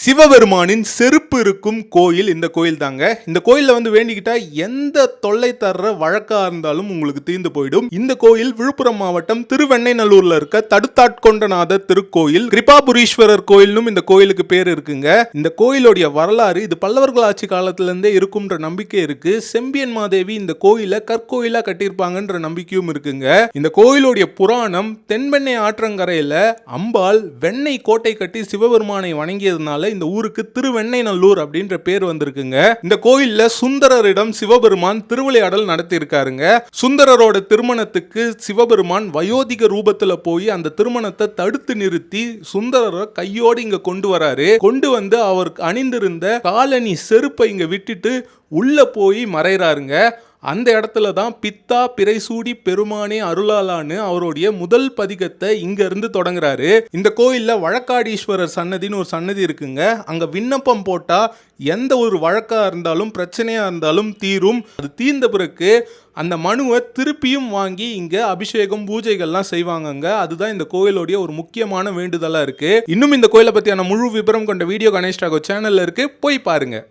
சிவபெருமானின் செருப்பு இருக்கும் கோயில் இந்த கோயில் தாங்க இந்த கோயிலில் வந்து வேண்டிக்கிட்டா எந்த தொல்லை தர்ற வழக்கா இருந்தாலும் உங்களுக்கு தீர்ந்து போயிடும். இந்த கோயில் விழுப்புரம் மாவட்டம் திருவெண்ணைநல்லூர்ல இருக்க தடுத்தாட்கொண்டநாதர் திருக்கோயில் கிருபாபுரீஸ்வரர் கோயில்னும் இந்த கோயிலுக்கு பேர் இருக்குங்க. இந்த கோயிலுடைய வரலாறு இது பல்லவர்கள் ஆட்சி காலத்துலேருந்தே இருக்கும்ன்ற நம்பிக்கை இருக்கு. செம்பியன் மாதேவி இந்த கோயிலை கற்கோயிலா கட்டியிருப்பாங்கன்ற நம்பிக்கையும் இருக்குங்க. இந்த கோயிலுடைய புராணம் தென்பெண்ணை ஆற்றங்கரையில அம்பாள் வெண்ணெய் கோட்டை கட்டி சிவபெருமானை வணங்கியதுனால இந்த ஊருக்கு திருவெண்ணைநல்லூர் அப்படின்ற பேர் வந்திருக்குங்க. இந்த கோயில்ல சுந்தரரிடம் சிவபெருமான் திருவிளையாடல் நடத்தி இருக்காருங்க சுந்தரரோட திருமணத்துக்கு சிவபெருமான் வயோதிக ரூபத்துல போய் அந்த திருமணத்தை தடுத்து நிறுத்தி சுந்தரரை கையோடு இங்க கொண்டு வராரு. கொண்டு வந்து அவருக்கு அணிந்திருந்த காலனி செருப்பை இங்க விட்டுட்டு உள்ள போய் மறைறாருங்க அந்த இடத்துல தான் பித்தா பிறைசூடி பெருமானே அருளாலான்னு அவருடைய முதல் பதிகத்தை இங்கேருந்து தொடங்குறாரு. இந்த கோயிலில் வழக்காடீஸ்வரர் சன்னதின்னு ஒரு சன்னதி இருக்குங்க. அங்கே விண்ணப்பம் போட்டால் எந்த ஒரு வழக்காக இருந்தாலும் பிரச்சனையாக இருந்தாலும் தீரும். அது தீர்ந்த பிறகு அந்த மனுவை திருப்பியும் வாங்கி இங்கே அபிஷேகம் பூஜைகள்லாம் செய்வாங்கங்க. அதுதான் இந்த கோயிலுடைய ஒரு முக்கியமான வேண்டுதலாக இருக்குது இன்னும் இந்த கோயிலை பற்றியான முழு விபரம் கொண்ட வீடியோ கணேஷ் ராகோ இருக்குது போய் பாருங்கள்